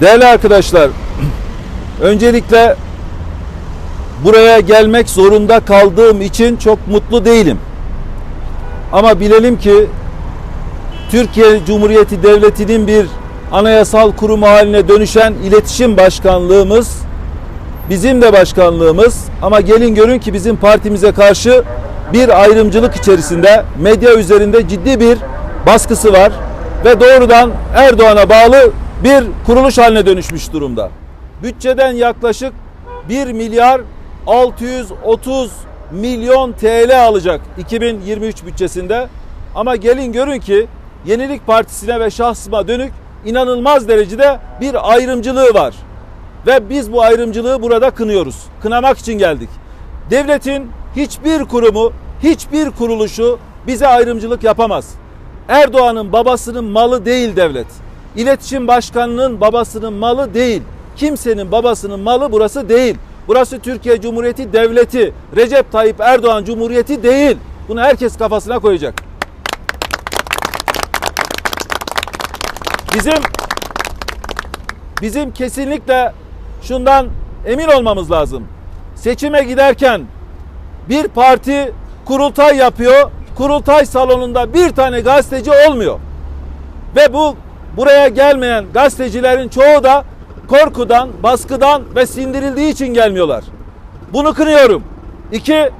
Değerli arkadaşlar, öncelikle buraya gelmek zorunda kaldığım için çok mutlu değilim. Ama bilelim ki Türkiye Cumhuriyeti Devleti'nin bir anayasal kurumu haline dönüşen iletişim başkanlığımız bizim de başkanlığımız ama gelin görün ki bizim partimize karşı bir ayrımcılık içerisinde medya üzerinde ciddi bir baskısı var ve doğrudan Erdoğan'a bağlı bir kuruluş haline dönüşmüş durumda. Bütçeden yaklaşık 1 milyar 630 milyon TL alacak 2023 bütçesinde. Ama gelin görün ki Yenilik Partisi'ne ve şahsıma dönük inanılmaz derecede bir ayrımcılığı var. Ve biz bu ayrımcılığı burada kınıyoruz. Kınamak için geldik. Devletin hiçbir kurumu, hiçbir kuruluşu bize ayrımcılık yapamaz. Erdoğan'ın babasının malı değil devlet. İletişim Başkanı'nın babasının malı değil. Kimsenin babasının malı burası değil. Burası Türkiye Cumhuriyeti Devleti. Recep Tayyip Erdoğan Cumhuriyeti değil. Bunu herkes kafasına koyacak. Bizim bizim kesinlikle şundan emin olmamız lazım. Seçime giderken bir parti kurultay yapıyor. Kurultay salonunda bir tane gazeteci olmuyor. Ve bu buraya gelmeyen gazetecilerin çoğu da korkudan, baskıdan ve sindirildiği için gelmiyorlar. Bunu kınıyorum. İki,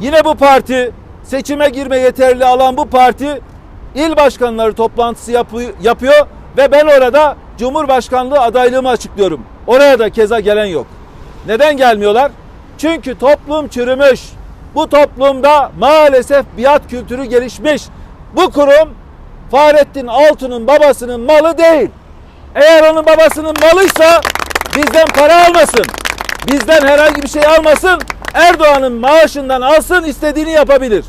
yine bu parti seçime girme yeterli alan bu parti il başkanları toplantısı yapı- yapıyor ve ben orada Cumhurbaşkanlığı adaylığımı açıklıyorum. Oraya da keza gelen yok. Neden gelmiyorlar? Çünkü toplum çürümüş. Bu toplumda maalesef biat kültürü gelişmiş. Bu kurum Fahrettin Altun'un babasının malı değil. Eğer onun babasının malıysa bizden para almasın. Bizden herhangi bir şey almasın. Erdoğan'ın maaşından alsın istediğini yapabilir.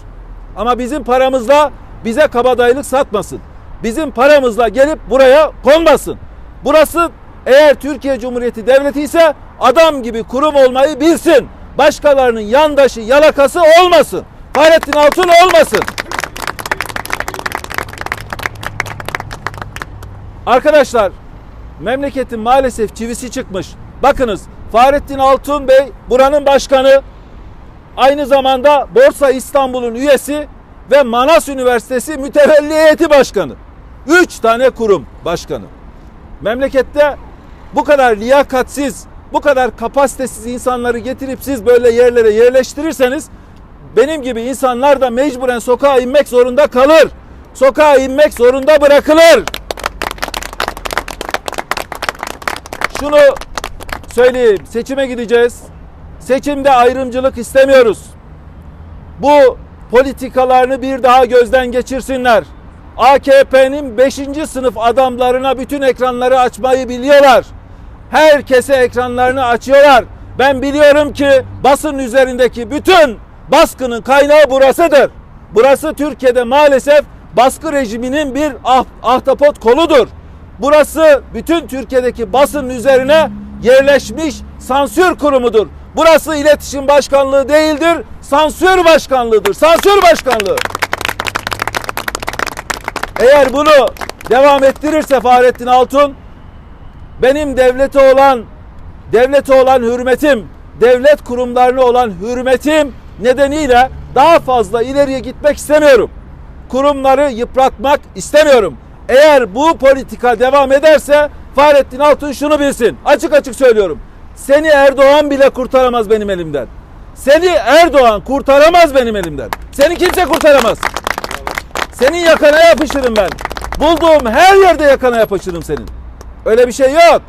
Ama bizim paramızla bize kabadayılık satmasın. Bizim paramızla gelip buraya konmasın. Burası eğer Türkiye Cumhuriyeti Devleti ise adam gibi kurum olmayı bilsin. Başkalarının yandaşı, yalakası olmasın. Fahrettin Altun olmasın. Arkadaşlar memleketin maalesef çivisi çıkmış. Bakınız Fahrettin Altun Bey buranın başkanı. Aynı zamanda Borsa İstanbul'un üyesi ve Manas Üniversitesi mütevelli heyeti başkanı. Üç tane kurum başkanı. Memlekette bu kadar liyakatsiz, bu kadar kapasitesiz insanları getirip siz böyle yerlere yerleştirirseniz benim gibi insanlar da mecburen sokağa inmek zorunda kalır. Sokağa inmek zorunda bırakılır. Şunu söyleyeyim. Seçime gideceğiz. Seçimde ayrımcılık istemiyoruz. Bu politikalarını bir daha gözden geçirsinler. AKP'nin 5. sınıf adamlarına bütün ekranları açmayı biliyorlar. Herkese ekranlarını açıyorlar. Ben biliyorum ki basın üzerindeki bütün baskının kaynağı burasıdır. Burası Türkiye'de maalesef baskı rejiminin bir ah- ahtapot koludur. Burası bütün Türkiye'deki basın üzerine yerleşmiş sansür kurumudur. Burası iletişim başkanlığı değildir, sansür başkanlığıdır. Sansür başkanlığı. Eğer bunu devam ettirirse Fahrettin Altun benim devlete olan devlete olan hürmetim, devlet kurumlarına olan hürmetim nedeniyle daha fazla ileriye gitmek istemiyorum. Kurumları yıpratmak istemiyorum. Eğer bu politika devam ederse Fahrettin Altun şunu bilsin. Açık açık söylüyorum. Seni Erdoğan bile kurtaramaz benim elimden. Seni Erdoğan kurtaramaz benim elimden. Seni kimse kurtaramaz. Senin yakana yapışırım ben. Bulduğum her yerde yakana yapışırım senin. Öyle bir şey yok.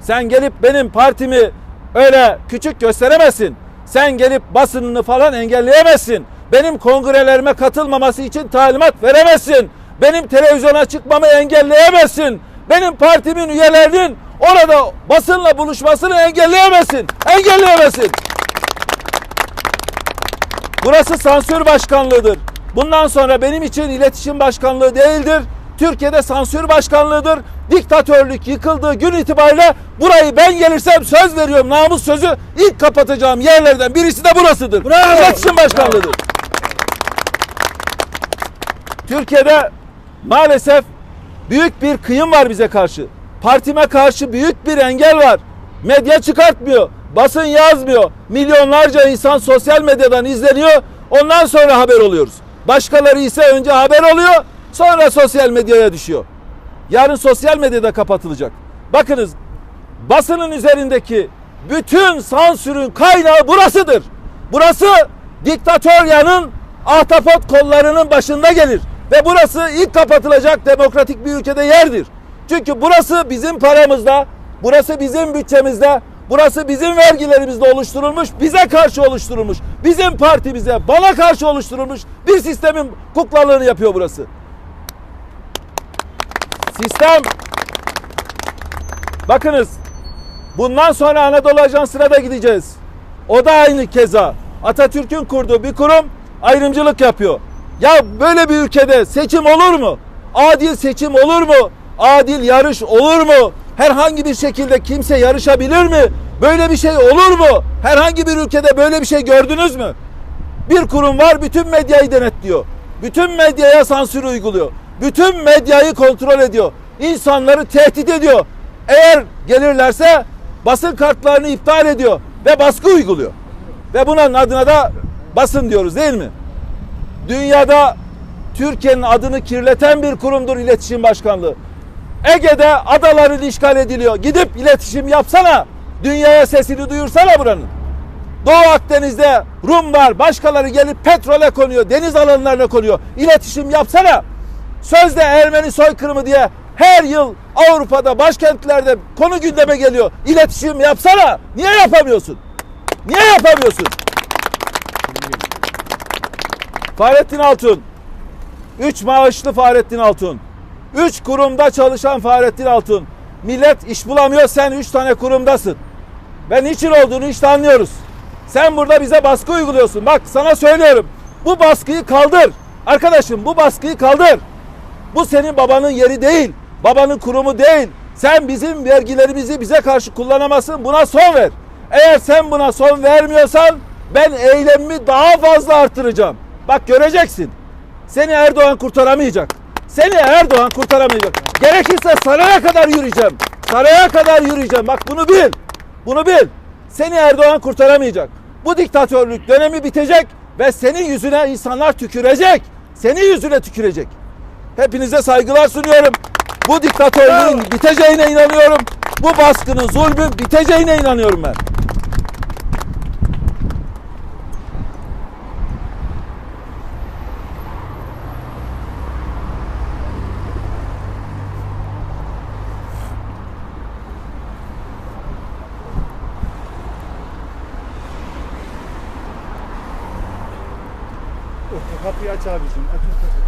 Sen gelip benim partimi öyle küçük gösteremezsin. Sen gelip basınını falan engelleyemezsin. Benim kongrelerime katılmaması için talimat veremezsin. Benim televizyona çıkmamı engelleyemezsin. Benim partimin üyelerinin orada basınla buluşmasını engelleyemezsin. Engelleyemezsin. Burası sansür başkanlığıdır. Bundan sonra benim için iletişim başkanlığı değildir. Türkiye'de sansür başkanlığıdır. Diktatörlük yıkıldığı gün itibariyle burayı ben gelirsem söz veriyorum namus sözü ilk kapatacağım yerlerden birisi de burasıdır. Bravo. İletişim başkanlığıdır. Türkiye'de maalesef Büyük bir kıyım var bize karşı. Partime karşı büyük bir engel var. Medya çıkartmıyor. Basın yazmıyor. Milyonlarca insan sosyal medyadan izleniyor. Ondan sonra haber oluyoruz. Başkaları ise önce haber oluyor. Sonra sosyal medyaya düşüyor. Yarın sosyal medyada kapatılacak. Bakınız basının üzerindeki bütün sansürün kaynağı burasıdır. Burası diktatöryanın ahtapot kollarının başında gelir. Ve burası ilk kapatılacak demokratik bir ülkede yerdir. Çünkü burası bizim paramızda, burası bizim bütçemizde, burası bizim vergilerimizde oluşturulmuş, bize karşı oluşturulmuş, bizim partimize, bana karşı oluşturulmuş bir sistemin kuklalığını yapıyor burası. Sistem Bakınız bundan sonra Anadolu Ajansı'na da gideceğiz. O da aynı keza. Atatürk'ün kurduğu bir kurum ayrımcılık yapıyor. Ya böyle bir ülkede seçim olur mu? Adil seçim olur mu? Adil yarış olur mu? Herhangi bir şekilde kimse yarışabilir mi? Böyle bir şey olur mu? Herhangi bir ülkede böyle bir şey gördünüz mü? Bir kurum var bütün medyayı denetliyor. Bütün medyaya sansür uyguluyor. Bütün medyayı kontrol ediyor. İnsanları tehdit ediyor. Eğer gelirlerse basın kartlarını iptal ediyor ve baskı uyguluyor. Ve bunun adına da basın diyoruz değil mi? Dünyada Türkiye'nin adını kirleten bir kurumdur iletişim başkanlığı. Ege'de adaların işgal ediliyor. Gidip iletişim yapsana. Dünyaya sesini duyursana buranın. Doğu Akdeniz'de Rumlar, başkaları gelip petrole konuyor, deniz alanlarına konuyor. İletişim yapsana. Sözde Ermeni soykırımı diye her yıl Avrupa'da, başkentlerde konu gündeme geliyor. İletişim yapsana. Niye yapamıyorsun? Niye yapamıyorsun? Fahrettin Altun. Üç maaşlı Fahrettin Altun. Üç kurumda çalışan Fahrettin Altun. Millet iş bulamıyor sen üç tane kurumdasın. Ben niçin olduğunu işte anlıyoruz. Sen burada bize baskı uyguluyorsun. Bak sana söylüyorum. Bu baskıyı kaldır. Arkadaşım bu baskıyı kaldır. Bu senin babanın yeri değil. Babanın kurumu değil. Sen bizim vergilerimizi bize karşı kullanamazsın. Buna son ver. Eğer sen buna son vermiyorsan ben eylemimi daha fazla artıracağım. Bak göreceksin. Seni Erdoğan kurtaramayacak. Seni Erdoğan kurtaramayacak. Gerekirse saraya kadar yürüyeceğim. Saraya kadar yürüyeceğim. Bak bunu bil. Bunu bil. Seni Erdoğan kurtaramayacak. Bu diktatörlük dönemi bitecek ve senin yüzüne insanlar tükürecek. Senin yüzüne tükürecek. Hepinize saygılar sunuyorum. Bu diktatörlüğün biteceğine inanıyorum. Bu baskının, zulmün biteceğine inanıyorum ben. Kapıyı aç abicim. Aç, aç, aç.